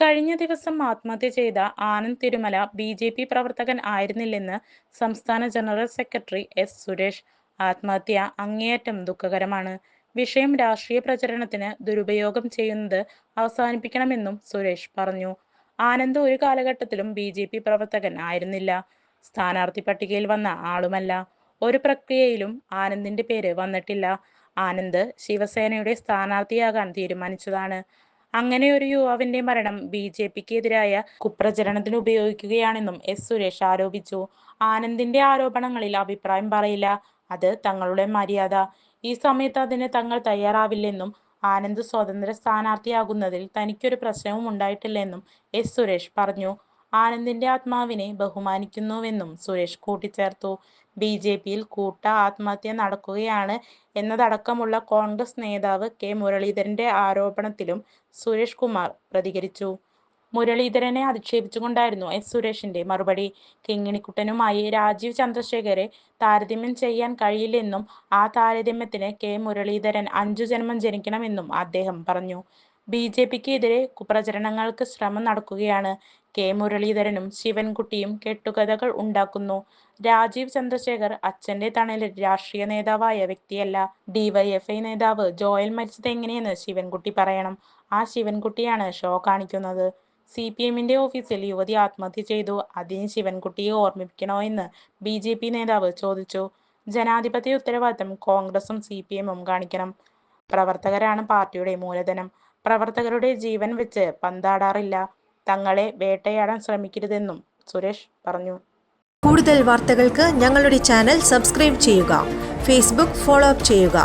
കഴിഞ്ഞ ദിവസം ആത്മഹത്യ ചെയ്ത Anand Thirumala B J P പ്രവർത്തകൻ ആയിരുന്നില്ലെന്ന് സംസ്ഥാന ജനറൽ സെക്രട്ടറി എസ് സുരേഷ്. ആത്മഹത്യ അങ്ങേയറ്റം ദുഃഖകരമാണ്. വിഷയം രാഷ്ട്രീയ പ്രചരണത്തിന് ദുരുപയോഗം ചെയ്യുന്നത് അവസാനിപ്പിക്കണമെന്നും സുരേഷ് പറഞ്ഞു. ആനന്ദ് ഒരു കാലഘട്ടത്തിലും ബി ജെ പി പ്രവർത്തകൻ ആയിരുന്നില്ല. സ്ഥാനാർത്ഥി പട്ടികയിൽ വന്ന ആളുമല്ല. ഒരു പ്രക്രിയയിലും ആനന്ദിന്റെ പേര് വന്നിട്ടില്ല. ആനന്ദ് ശിവസേനയുടെ സ്ഥാനാർത്ഥിയാകാൻ തീരുമാനിച്ചതാണ്. അങ്ങനെ ഒരു യുവാവിന്റെ മരണം ബി ജെ പിക്ക് എതിരായ കുപ്രചരണത്തിന് ഉപയോഗിക്കുകയാണെന്നും എസ് സുരേഷ് ആരോപിച്ചു. ആനന്ദിന്റെ ആരോപണങ്ങളിൽ അഭിപ്രായം പറയില്ല. അത് തങ്ങളുടെ മര്യാദ. ഈ സമയത്ത് അതിന് തങ്ങൾ തയ്യാറാവില്ലെന്നും ആനന്ദ് സ്വതന്ത്ര സ്ഥാനാർത്ഥിയാകുന്നതിൽ തനിക്കൊരു പ്രശ്നവും ഉണ്ടായിട്ടില്ലെന്നും എസ് സുരേഷ് പറഞ്ഞു. ആനന്ദിന്റെ ആത്മാവിനെ ബഹുമാനിക്കുന്നുവെന്നും സുരേഷ് കൂട്ടിച്ചേർത്തു. ബി ജെ പിയിൽ കൂട്ട ആത്മഹത്യ നടക്കുകയാണ് എന്നതടക്കമുള്ള കോൺഗ്രസ് നേതാവ് കെ മുരളീധരന്റെ ആരോപണത്തിലും സുരേഷ് കുമാർ പ്രതികരിച്ചു. മുരളീധരനെ അധിക്ഷേപിച്ചുകൊണ്ടായിരുന്നു എസ് സുരേഷിന്റെ മറുപടി. കിങ്ങിണിക്കുട്ടനുമായി രാജീവ് ചന്ദ്രശേഖരെ താരതമ്യം ചെയ്യാൻ കഴിയില്ലെന്നും ആ താരതമ്യത്തിന് കെ മുരളീധരൻ അഞ്ചു ജന്മം ജനിക്കണമെന്നും അദ്ദേഹം പറഞ്ഞു. ബി ജെ പിക്ക് എതിരെ കുപ്രചരണങ്ങൾക്ക് ശ്രമം നടക്കുകയാണ്. കെ മുരളീധരനും ശിവൻകുട്ടിയും കെട്ടുകഥകൾ ഉണ്ടാക്കുന്നു. രാജീവ് ചന്ദ്രശേഖർ അച്ഛന്റെ തണലിൽ രാഷ്ട്രീയ നേതാവായ വ്യക്തിയല്ല. ഡിവൈഎഫ്ഐ നേതാവ് ജോയൽ മരിച്ചത് എങ്ങനെയെന്ന് ശിവൻകുട്ടി പറയണം. ആ ശിവൻകുട്ടിയാണ് ഷോ കാണിക്കുന്നത്. സി പി എമ്മിന്റെ ഓഫീസിൽ യുവതി ആത്മഹത്യ ചെയ്തു. അതിന് ശിവൻകുട്ടിയെ ഓർമ്മിപ്പിക്കണോ എന്ന് ബി ജെ പി നേതാവ് ചോദിച്ചു. ജനാധിപത്യ ഉത്തരവാദിത്തം കോൺഗ്രസും സി പി എമ്മും കാണിക്കണം. പ്രവർത്തകരാണ് പാർട്ടിയുടെ മൂലധനം. പ്രവർത്തകരുടെ ജീവൻ വെച്ച് പന്താടാറില്ല. തങ്ങളെ വേട്ടയാടാൻ ശ്രമിക്കരുതെന്നും സുരേഷ് പറഞ്ഞു. കൂടുതൽ വാർത്തകൾക്ക് ഞങ്ങളുടെ ചാനൽ സബ്സ്ക്രൈബ് ചെയ്യുക ഫേസ്ബുക്ക് ഫോളോ അപ്പ് ചെയ്യുക.